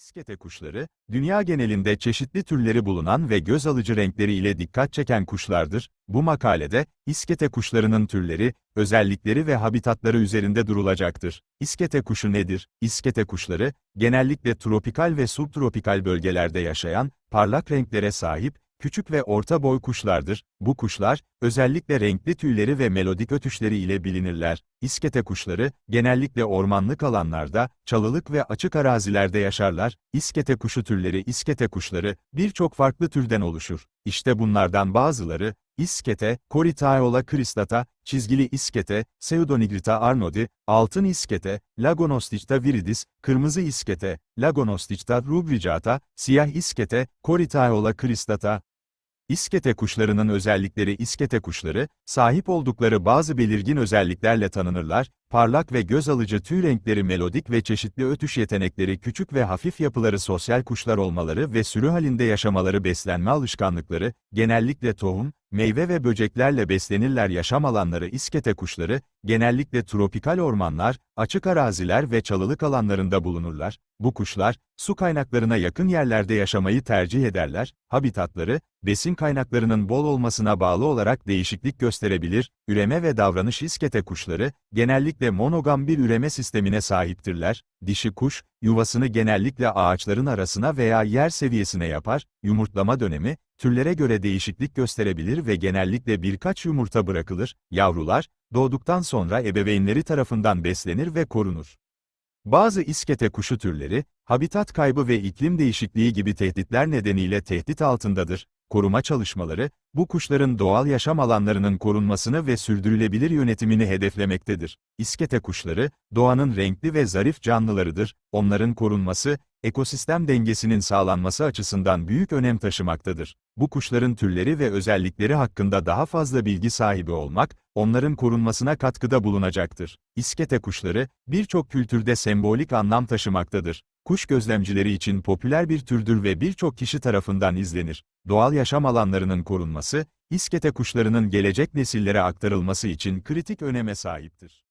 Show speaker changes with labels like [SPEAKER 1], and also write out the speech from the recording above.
[SPEAKER 1] İskete kuşları, dünya genelinde çeşitli türleri bulunan ve göz alıcı renkleri ile dikkat çeken kuşlardır. Bu makalede, iskete kuşlarının türleri, özellikleri ve habitatları üzerinde durulacaktır. İskete kuşu nedir? İskete kuşları, genellikle tropikal ve subtropikal bölgelerde yaşayan, parlak renklere sahip, küçük ve orta boy kuşlardır. Bu kuşlar, özellikle renkli tüyleri ve melodik ötüşleri ile bilinirler. İskete kuşları, genellikle ormanlık alanlarda, çalılık ve açık arazilerde yaşarlar. İskete kuşu türleri İskete kuşları, birçok farklı türden oluşur. İşte bunlardan bazıları, İskete, Coritaeola cristata, çizgili iskete, Pseudonigrita arnodi, altın iskete, Lagonostichta viridis, kırmızı iskete, Lagonostichta rubricata, siyah iskete, Coritaeola cristata, İskete kuşlarının özellikleri. İskete kuşları, sahip oldukları bazı belirgin özelliklerle tanınırlar, parlak ve göz alıcı tüy renkleri melodik ve çeşitli ötüş yetenekleri küçük ve hafif yapıları sosyal kuşlar olmaları ve sürü halinde yaşamaları beslenme alışkanlıkları, genellikle tohum, meyve ve böceklerle beslenirler. Yaşam alanları. İskete kuşları, genellikle tropikal ormanlar, açık araziler ve çalılık alanlarında bulunurlar. Bu kuşlar, su kaynaklarına yakın yerlerde yaşamayı tercih ederler, habitatları, besin kaynaklarının bol olmasına bağlı olarak değişiklik gösterebilir, üreme ve davranış iskete kuşları, genellikle monogam bir üreme sistemine sahiptirler, dişi kuş, yuvasını genellikle ağaçların arasına veya yer seviyesine yapar, yumurtlama dönemi, türlere göre değişiklik gösterebilir ve genellikle birkaç yumurta bırakılır, yavrular, doğduktan sonra ebeveynleri tarafından beslenir ve korunur. Bazı iskete kuşu türleri, habitat kaybı ve iklim değişikliği gibi tehditler nedeniyle tehdit altındadır. Koruma çalışmaları, bu kuşların doğal yaşam alanlarının korunmasını ve sürdürülebilir yönetimini hedeflemektedir. İskete kuşları, doğanın renkli ve zarif canlılarıdır. Onların korunması, ekosistem dengesinin sağlanması açısından büyük önem taşımaktadır. Bu kuşların türleri ve özellikleri hakkında daha fazla bilgi sahibi olmak, onların korunmasına katkıda bulunacaktır. İskete kuşları, birçok kültürde sembolik anlam taşımaktadır. Kuş gözlemcileri için popüler bir türdür ve birçok kişi tarafından izlenir. Doğal yaşam alanlarının korunması, iskete kuşlarının gelecek nesillere aktarılması için kritik öneme sahiptir.